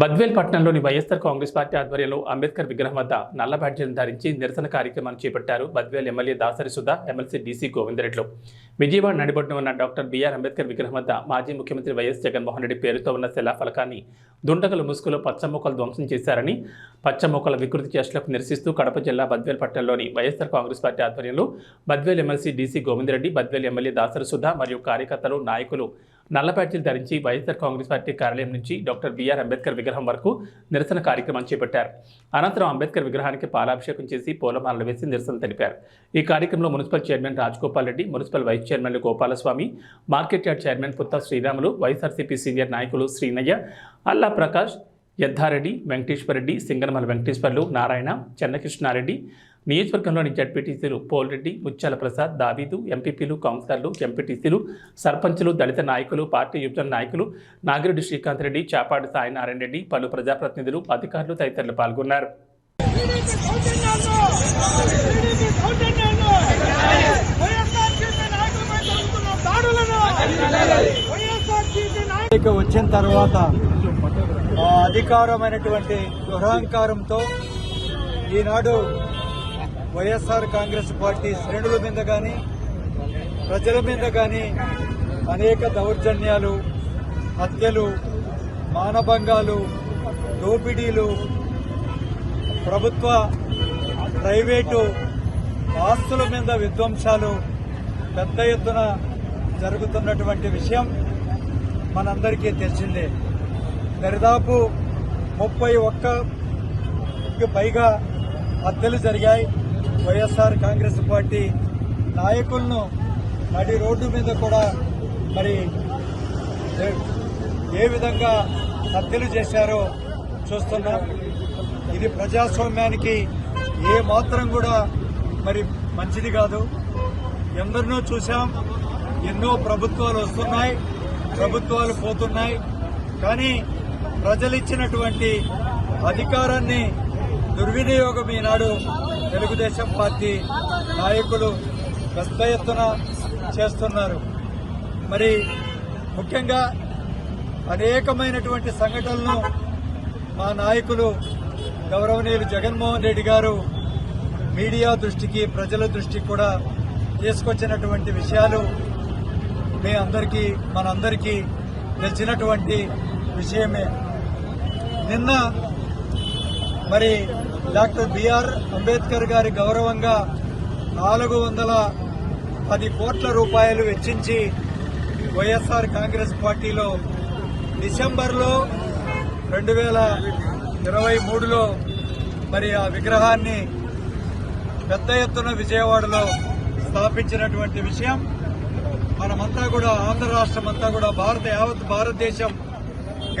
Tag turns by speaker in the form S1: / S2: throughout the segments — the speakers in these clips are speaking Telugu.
S1: బద్వేల్ పట్టణంలోని వైఎస్ఆర్ కాంగ్రెస్ పార్టీ ఆధ్వర్యంలో అంబేద్కర్ విగ్రహం వద్ద నల్ల బ్యాడ్జీలను ధరించి నిరసన కార్యక్రమాన్ని చేపట్టారు Badvel MLA Dasari Sudha MLC DC గోవిందరెడ్లు Vijayawada నడిబొడ్డున ఉన్న డాక్టర్ బీఆర్ అంబేద్కర్ విగ్రహం వద్ద మాజీ ముఖ్యమంత్రి వైఎస్ జగన్మోహన్ రెడ్డి పేరుతో ఉన్న శిలాఫలకాన్ని దుండగల ముసుగులో పచ్చమొక్కలు ధ్వంసం చేశారని పచ్చమొక్కల వికృతి చేష్టలకు నిరసిస్తూ కడప జిల్లా బద్వేల్ పట్టణంలోని వైఎస్ఆర్ కాంగ్రెస్ పార్టీ ఆధ్వర్యంలో Badvel MLC DC Govindareddy Badvel MLA Dasari Sudha మరియు కార్యకర్తలు నాయకులు నల్ల బ్యాడ్జీలు ధరించి వైఎస్ఆర్ కాంగ్రెస్ పార్టీ కార్యాలయం నుంచి డాక్టర్ బిఆర్ అంబేద్కర్ విగ్రహం వరకు నిరసన కార్యక్రమం చేపట్టారు. అనంతరం అంబేద్కర్ విగ్రహానికి పాలాభిషేకం చేసి పూలమాలలు వేసి నిరసన తెలిపారు. ఈ కార్యక్రమంలో municipal chairman Rajagopal Reddy municipal vice చైర్మన్లు Gopalaswamy market yard chairman Putta Sriramulu YSRCP senior నాయకులు శ్రీనయ్య అల్లా ప్రకాష్ యద్ధారెడ్డి వెంకటేశ్వరరెడ్డి సింగనమల వెంకటేశ్వర్లు నారాయణ చెన్నకృష్ణారెడ్డి నియోజకవర్గంలోని జడ్పీటీసీలు పోల్రెడ్డి ముత్యాల ప్రసాద్ దావీదు ఎంపీపీలు కౌన్సిలర్లు ఎంపీటీసీలు సర్పంచులు దళిత నాయకులు పార్టీ యువజన నాయకులు నాగిరెడ్డి శ్రీకాంత్ రెడ్డి చాపాడు సాయినారాయణ రెడ్డి పలు ప్రజాప్రతినిధులు అధికారులు తదితరులు పాల్గొన్నారు.
S2: వచ్చిన తర్వాత అధికారమైనటువంటి దురహంకారంతో ఈనాడు వైఎస్ఆర్ కాంగ్రెస్ పార్టీ శ్రేణుల మీద కానీ ప్రజల మీద కానీ అనేక దౌర్జన్యాలు హత్యలు మానభంగాలు దోపిడీలు ప్రభుత్వ ప్రైవేటు ఆస్తుల మీద విధ్వంసాలు పెద్ద ఎత్తున జరుగుతున్నటువంటి విషయం మనందరికీ తెలిసిందే. దరిదాపు ముప్పై ఒక్కకి పైగా హత్యలు జరిగాయి. వైఎస్ఆర్ కాంగ్రెస్ పార్టీ నాయకులను నడి రోడ్డు మీద కూడా మరి ఏ- ఏ విధంగా హత్యలు చేశారో చూస్తున్నాం. ఇది ప్రజాస్వామ్యానికి ఏ మాత్రం కూడా మరి మంచిది కాదు. ఎందరినో చూశాం ఎన్నో ప్రభుత్వాలు వస్తున్నాయి ప్రభుత్వాలు పోతున్నాయి. కానీ ప్రజలిచ్చినటువంటి అధికారాన్ని దుర్వినియోగం ఈనాడు తెలుగుదేశం పార్టీ నాయకులు పెద్ద ఎత్తున చేస్తున్నారు. మరి ముఖ్యంగా అనేకమైనటువంటి సంఘటనలను మా నాయకులు గౌరవనీయులు జగన్మోహన్ రెడ్డి గారు మీడియా దృష్టికి ప్రజల దృష్టికి కూడా తీసుకొచ్చినటువంటి విషయాలు మీ అందరికీ మనందరికీ తెలిసినటువంటి విషయమే. నిన్న మరి డాక్టర్ బిఆర్ అంబేద్కర్ గారి గౌరవంగా నాలుగు వందల పది కోట్ల రూపాయలు వెచ్చించి వైఎస్ఆర్ కాంగ్రెస్ పార్టీలో డిసెంబర్లో రెండు వేల ఇరవై మూడులో మరి ఆ విగ్రహాన్ని పెద్ద ఎత్తున విజయవాడలో స్థాపించినటువంటి విషయం. మనమంతా కూడా ఆంధ్ర రాష్ట్రం అంతా కూడా భారత యావత్ భారతదేశం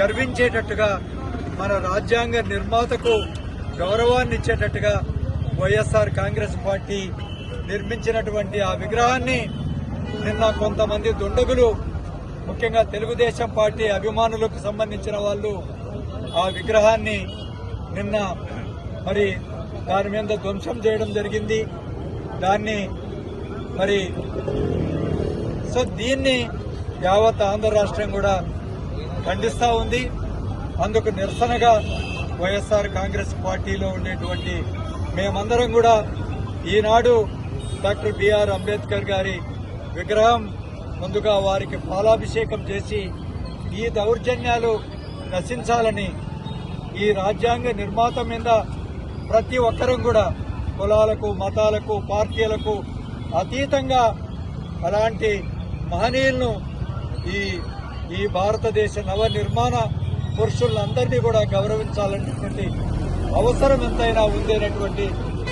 S2: గర్వించేటట్టుగా మన రాజ్యాంగ నిర్మాతకు గౌరవాన్ని ఇచ్చేటట్టుగా వైఎస్ఆర్ కాంగ్రెస్ పార్టీ నిర్మించినటువంటి ఆ విగ్రహాన్ని నిన్న కొంతమంది దుండగులు ముఖ్యంగా తెలుగుదేశం పార్టీ అభిమానులకు సంబంధించిన వాళ్ళు ఆ విగ్రహాన్ని నిన్న మరి దాని మీద ధ్వంసం చేయడం జరిగింది. దాన్ని మరి సో దీన్ని యావత్ ఆంధ్ర రాష్ట్రం కూడా ఖండిస్తూ ఉంది. అందుకు నిరసనగా వైఎస్ఆర్ కాంగ్రెస్ పార్టీలో ఉండేటువంటి మేమందరం కూడా ఈనాడు డాక్టర్ బిఆర్ అంబేద్కర్ గారి విగ్రహం ముందుగా వారికి పాలాభిషేకం చేసి ఈ దౌర్జన్యాలు నశించాలని ఈ రాజ్యాంగ నిర్మాత మీద ప్రతి ఒక్కరం కూడా కులాలకు మతాలకు పార్టీలకు అతీతంగా అలాంటి మహనీయులను ఈ ఈ భారతదేశ నవ నిర్మాణ పురుషులందరినీ కూడా గౌరవించాలనేటువంటి అవసరం ఎంతైనా ఉందనేటువంటి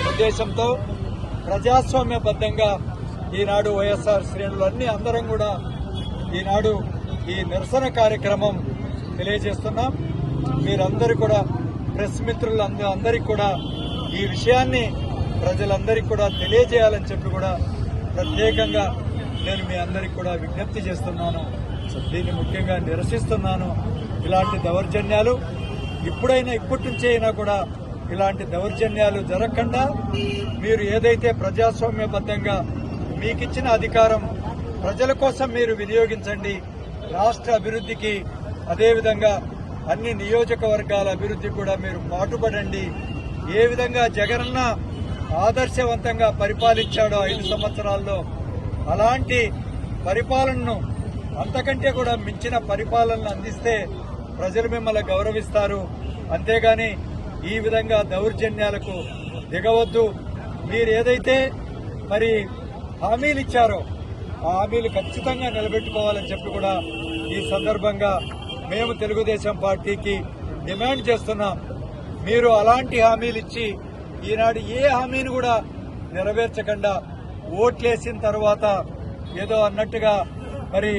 S2: ఉద్దేశంతో ప్రజాస్వామ్యబద్ధంగా ఈనాడు వైఎస్ఆర్ శ్రేణులు అన్ని అందరం కూడా ఈనాడు ఈ నిరసన కార్యక్రమం తెలియజేస్తున్నాం. మీరందరూ కూడా ప్రెస్ మిత్రులు అందరికీ కూడా ఈ విషయాన్ని ప్రజలందరికీ కూడా తెలియజేయాలని చెప్పి కూడా ప్రత్యేకంగా నేను మీ అందరికీ కూడా విజ్ఞప్తి చేస్తున్నాను. దీన్ని ముఖ్యంగా నిరసిస్తున్నాను ఇలాంటి దౌర్జన్యాలు. ఇప్పుడైనా ఇప్పటి నుంచి అయినా కూడా ఇలాంటి దౌర్జన్యాలు జరగకుండా మీరు ఏదైతే ప్రజాస్వామ్యబద్ధంగా మీకిచ్చిన అధికారం ప్రజల కోసం మీరు వినియోగించండి రాష్ట్ర అభివృద్ధికి అదేవిధంగా అన్ని నియోజకవర్గాల అభివృద్ధి కూడా మీరు పాటుపడండి. ఏ విధంగా జగనన్న ఆదర్శవంతంగా పరిపాలించాడో ఐదు సంవత్సరాల్లో అలాంటి పరిపాలనను అంతకంటే కూడా మించిన పరిపాలనను అందిస్తే ప్రజలు మిమ్మల్ని గౌరవిస్తారు. అంతేగాని ఈ విధంగా దౌర్జన్యాలకు దిగవద్దు. మీరు ఏదైతే మరి హామీలు ఇచ్చారో ఆ హామీలు ఖచ్చితంగా నిలబెట్టుకోవాలని చెప్పి కూడా ఈ సందర్భంగా మేము తెలుగుదేశం పార్టీకి డిమాండ్ చేస్తున్నాం. మీరు అలాంటి హామీలు ఇచ్చి ఈనాడు ఏ హామీని కూడా నెరవేర్చకుండా ఓట్లేసిన తర్వాత ఏదో అన్నట్టుగా మరి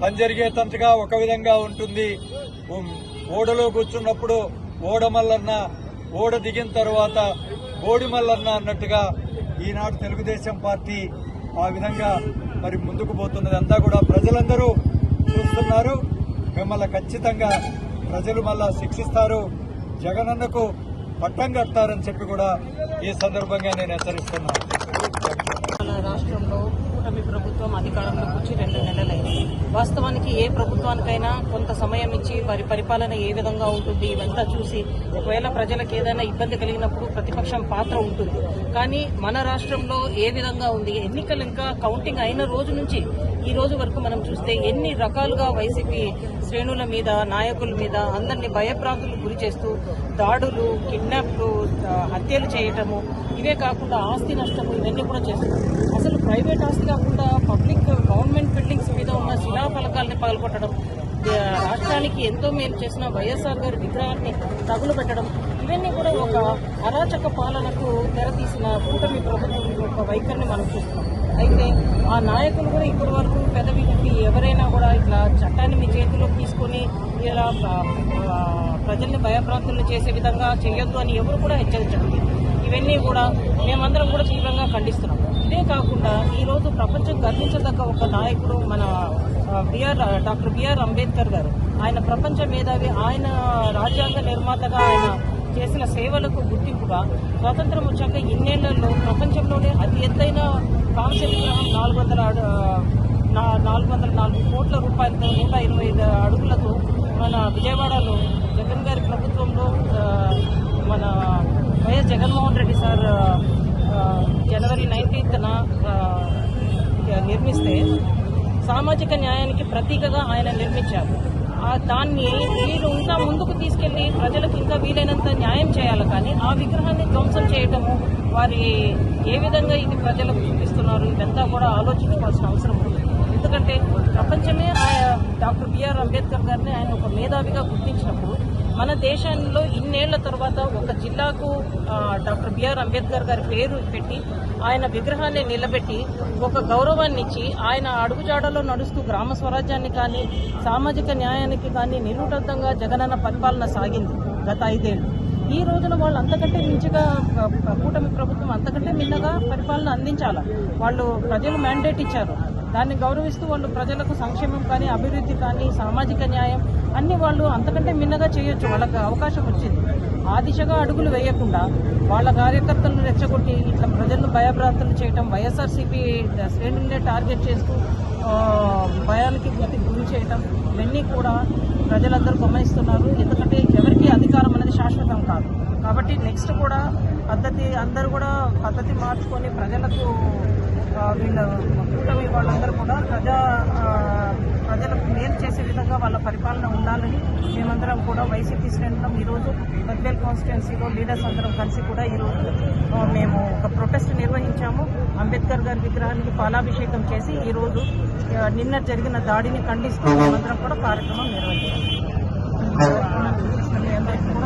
S2: పని జరిగేటంతగా ఒక విధంగా ఉంటుంది. ఓడలో కూర్చున్నప్పుడు ఓడమల్లన్న ఓడ దిగిన తర్వాత ఓడిమల్లన్న అన్నట్టుగా ఈనాడు తెలుగుదేశం పార్టీ ఆ విధంగా మరి ముందుకు పోతున్నది. అంతా కూడా ప్రజలందరూ చూస్తున్నారు. మిమ్మల్ని ఖచ్చితంగా ప్రజలు మళ్ళా శిక్షిస్తారు. జగనన్నకు పట్టం కడతారని చెప్పి కూడా ఈ సందర్భంగా నేను హెచ్చరిస్తున్నాను.
S3: రాష్ట్రంలో కూటమి ప్రభుత్వం అధికారంలోకి వచ్చి రెండు నెలలైంది వాస్తవానికి ఏ ప్రభుత్వానికైనా కొంత సమయం ఇచ్చి వారి పరిపాలన ఏ విధంగా ఉంటుంది ఇవంతా చూసి ఒకవేళ ప్రజలకు ఏదైనా ఇబ్బంది కలిగినప్పుడు ప్రతిపక్షం పాత్ర ఉంటుంది. కానీ మన రాష్ట్రంలో ఏ విధంగా ఉంది? ఎన్నికలు ఇంకా కౌంటింగ్ అయిన రోజు నుంచి ఈ రోజు వరకు మనం చూస్తే ఎన్ని రకాలుగా వైసీపీ శ్రేణుల మీద నాయకుల మీద అందరినీ భయభ్రాంతులకు గురి చేస్తూ దాడులు కిడ్నాప్లు హత్యలు చేయటము ఇవే కాకుండా ఆస్తి నష్టము ఇవన్నీ కూడా చేస్తున్నారు. అసలు ప్రైవేట్ ఆస్తి కాకుండా పబ్లిక్ గవర్నమెంట్ బిల్డింగ్స్ మీద ఉన్న శిలా ఫలకాలని పగలగొట్టడం రాష్ట్రానికి ఎంతో మేలు చేసిన వైఎస్ఆర్ గారి విగ్రహాన్ని తగులు పెట్టడం ఇవన్నీ కూడా ఒక అరాచక పాలనకు తెరతీసిన కూటమి ప్రభుత్వం యొక్క వైఖరిని మనం చూస్తున్నాం అయితే ఆ నాయకులు కూడా ఇప్పటి వరకు పెదవి ఎవరైనా కూడా ఇట్లా చట్టాన్ని మీ చేతిలోకి తీసుకొని ఇలా ప్రజల్ని భయభ్రాంతులు చేసే విధంగా చేయొద్దు అని ఎవరు కూడా హెచ్చరించడం లేదు. ఇవన్నీ కూడా మేమందరం కూడా తీవ్రంగా ఖండిస్తున్నాం. ఇదే కాకుండా ఈరోజు ప్రపంచం గర్వించదగ్గ ఒక నాయకుడు మన బిఆర్ డాక్టర్ బిఆర్ అంబేద్కర్ గారు. ఆయన ప్రపంచ మేధావి ఆయన రాజ్యాంగ నిర్మాతగా ఆయన చేసిన సేవలకు గుర్తింపుగా స్వాతంత్రం వచ్చాక ఇన్నేళ్ళలో ప్రపంచంలోనే అతి ఎత్తైన కాంస్య విగ్రహం నాలుగు వందల అడు- నా- నాలుగు వందల నాలుగు కోట్ల రూపాయలతో నూట ఇరవై ఐదు అడుగులతో మన విజయవాడలో జగన్ గారి ప్రభుత్వంలో మన జగన్మోహన్ రెడ్డి సార్ జనవరి నైన్టీన్త్న నిర్మిస్తే సామాజిక న్యాయానికి ప్రతీకగా ఆయన నిర్మించారు. దాన్ని వీళ్ళు ఇంకా ముందుకు తీసుకెళ్ళి ప్రజలకు ఇంకా వీలైనంత న్యాయం చేయాలి కానీ ఆ విగ్రహాన్ని ధ్వంసం చేయటము వారి ఏ విధంగా ఇది ప్రజలకు చూపిస్తున్నారు ఇదంతా కూడా ఆలోచించుకోవాల్సిన అవసరం ఉంది. ఎందుకంటే ప్రపంచమే ఆయన డాక్టర్ బిఆర్ అంబేద్కర్ గారిని ఆయన ఒక మేధావిగా గుర్తించినప్పుడు మన దేశంలో ఇన్నేళ్ళ తర్వాత ఒక జిల్లాకు డాక్టర్ బిఆర్ అంబేద్కర్ గారి పేరు పెట్టి ఆయన విగ్రహాన్ని నిలబెట్టి ఒక గౌరవాన్ని ఇచ్చి ఆయన అడుగుజాడలో నడుస్తూ గ్రామ స్వరాజ్యాన్ని కానీ సామాజిక న్యాయానికి కానీ నిలుటద్దంగా జగనన్న పరిపాలన సాగింది గత ఐదేళ్ళు ఈ రోజున వాళ్ళు అంతకంటే మించిగా కూటమి ప్రభుత్వం అంతకంటే మిన్నగా పరిపాలన అందించాలి? వాళ్ళు ప్రజలు మ్యాండేట్ ఇచ్చారు. దాన్ని గౌరవిస్తూ వాళ్ళు ప్రజలకు సంక్షేమం కానీ అభివృద్ధి కానీ సామాజిక న్యాయం అన్ని వాళ్ళు అంతకంటే మిన్నగా చేయొచ్చు. వాళ్ళకి అవకాశం వచ్చింది. ఆ దిశగా అడుగులు వేయకుండా వాళ్ళ కార్యకర్తలను రెచ్చగొట్టి ఇట్లా ప్రజలను భయభ్రాంతులు చేయటం వైఎస్ఆర్సీపీ శ్రేణులనే టార్గెట్ చేస్తూ భయాలకి భయానికి గురి గురి చేయటం ఇవన్నీ కూడా ప్రజలందరూ గమనిస్తున్నారు. ఎందుకంటే ఎవరికి అధికారం అనేది శాశ్వతం కాదు. కాబట్టి నెక్స్ట్ కూడా పద్ధతి అందరూ కూడా పద్ధతి మార్చుకొని ప్రజలకు వీళ్ళ కూటమి వాళ్ళందరూ కూడా ప్రజా ప్రజలకు మేలు చేసే విధంగా వాళ్ళ పరిపాలన ఉండాలని మేమందరం కూడా వైసీపీ శ్రేణులం ఈరోజు బద్వేల్ కాన్స్టిట్యున్సీలో లీడర్స్ అందరం కలిసి కూడా ఈరోజు మేము ఒక ప్రొటెస్ట్ నిర్వహించాము. అంబేద్కర్ గారి విగ్రహానికి పాలాభిషేకం చేసి ఈరోజు నిన్న జరిగిన దాడిని ఖండిస్తూ మేమందరం కూడా కార్యక్రమం నిర్వహించాము. అందరికీ కూడా